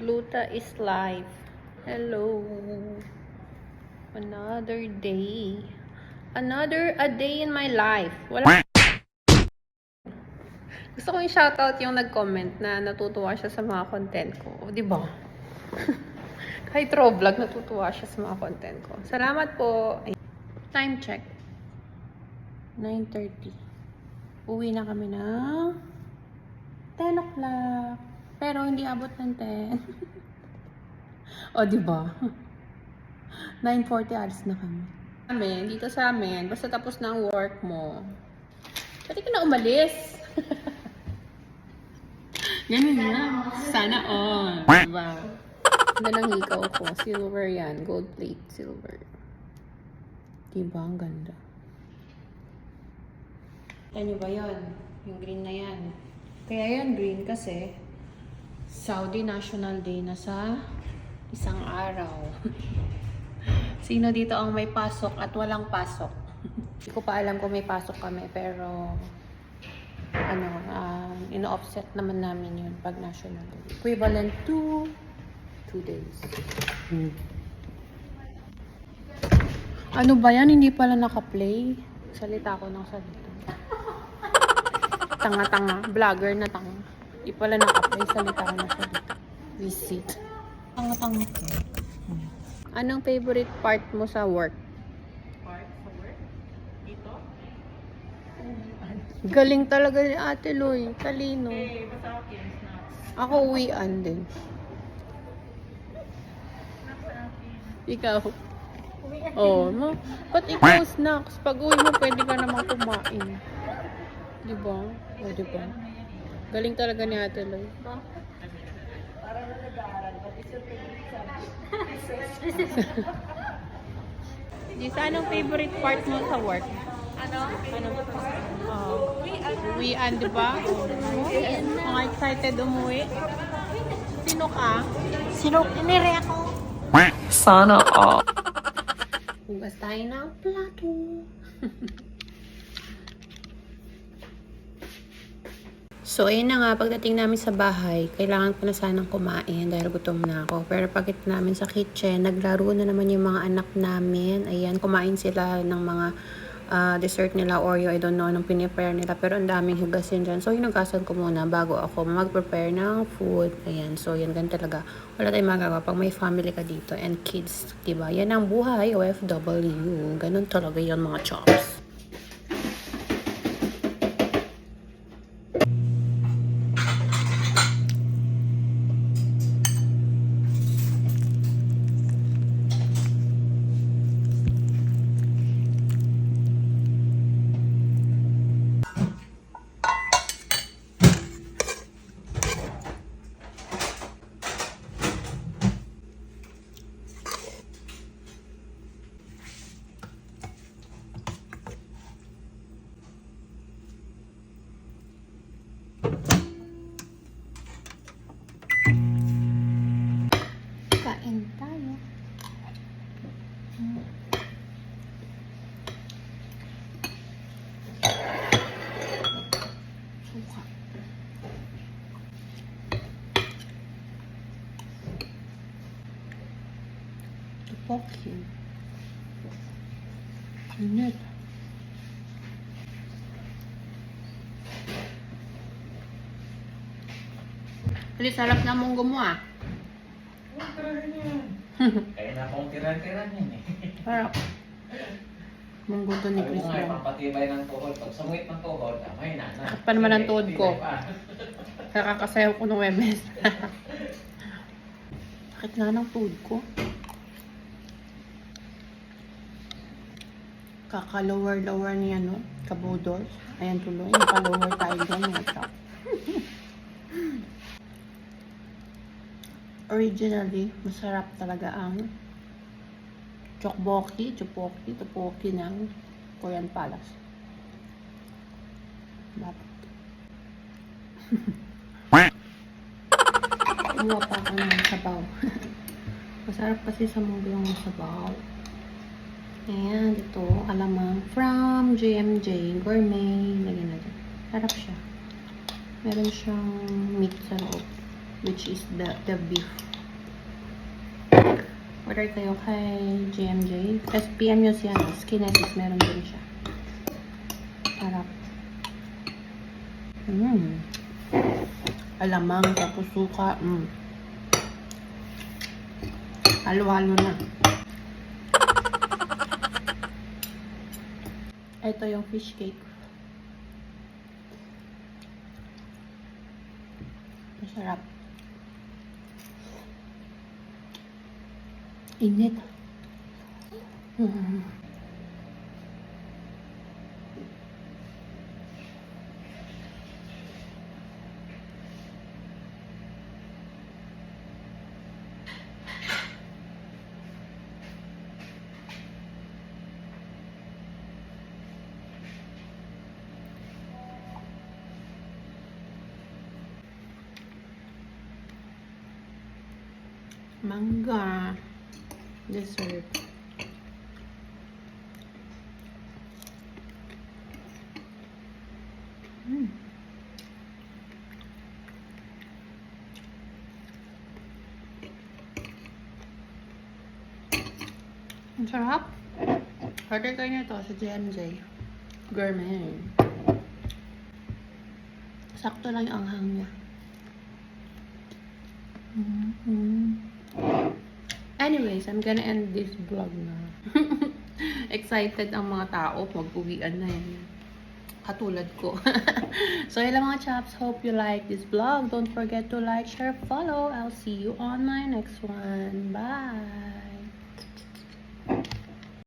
Gluta is life. Hello. Another day. Another a day in my life. Wala. Gusto ko yung shoutout yung nag-comment na natutuwa siya sa mga content ko. O, di ba? Kahit raw vlog, natutuwa siya sa mga content ko. Salamat po. Ay, Time check. 9.30. Uwi na kami ng 10 o'clock. Pero hindi abot ng 10. o, di ba? 9.40 alis na kami. Amin, dito sa amin, basta tapos na ang work mo, pwede ka na umalis. Ganun na. Sana all. Diba? Ganda ng hikaw ko. Silver yan. Gold plate. Silver. Diba? Ang ganda. Ano ba yon? Yung green na yan. Kaya yan green kasi Saudi National Day na sa isang araw. Sino dito ang may pasok at walang pasok? Hindi ko pa alam kung may pasok kami pero ano, um, ino-offset naman namin yun pag National Day. Equivalent to two days. Ano ba yan? Hindi pala naka-play. Salita ko ng salita. Tanga-tanga. Vlogger na tanga. Hindi pala naka-play. Salita ko ng salita. Visit. Tanga-tanga. Anong favorite part mo sa work? Part sa work? Dito? Galing talaga ni Ate Loy. Talino. Eh, basta snacks. Ako uwian din. Ikaw. Oo, oh, no? Ba't ikaw snacks? Pag uwi mo, pwede ka namang kumain. Di ba? O, di ba? Galing talaga ni Ate Loy. Para na nag-aaral. Di sa anong favorite part mo sa work? Ano? Ano? Oh, uwian, di ba? Mga excited umuwi. Sino ka? Sino? Inire ako. Sana all. Hugas tayo ng plato. so, ayun na nga, pagdating namin sa bahay, kailangan ko na sanang kumain dahil gutom na ako. Pero pagkit namin sa kitchen, naglaro na naman yung mga anak namin. Ayan, kumain sila ng mga ah, dessert nila, Oreo, I don't know, anong pinipare nila. Pero ang daming hugasin dyan. So, hinugasan ko muna bago ako mag-prepare ng food. Ayan, so yan, ganun talaga. Wala tayong magagawa pag may family ka dito and kids, diba? Yan ang buhay, OFW. Ganun talaga yan mga chops. Tteokbokki. Init. Alis, harap na munggo mo ah. Kaya na akong tiran-tiran yan eh. Harap. Munggo to ni Chris nga, Brown. pampatibay ng tuhod. Pag sumuit ng tuhod, amay na na. Takpan naman ang tuhod ko. Nakakasayaw ko ng Wemes. Sakit na ng food ko. Kaka-lower-lower ni ano, kabudol. Ayan tuloy, naka-lower tayo dyan. Up? Originally, masarap talaga ang chokboki, chupoki, tupoki ng Korean Palace. Dapat. Kumuha pa ako ng sabaw. Masarap kasi sa mundo yung sabaw. Ayan, ito, alamang from JMJ Gourmet. Lagyan natin. Sarap siya. Meron siyang meat sa loob. which is the, the beef. Order kayo kay GMJ. Tapos PM nyo siya? Skinesis, meron din siya. Harap. Mm. Alamang, tapos suka. Mm. Halo-halo na. Ito yung fish cake. Masarap. Init. Mm. Manga. Dessert. Mm. Ang sarap. Order kayo nito sa GMJ. Gourmet. Sakto lang yung anghang niya. Mhm. Anyways, I'm gonna end this vlog na. Excited ang mga tao. Mag-uwian na yan. Katulad ko. so, yun mga chaps. Hope you like this vlog. Don't forget to like, share, follow. I'll see you on my next one. Bye!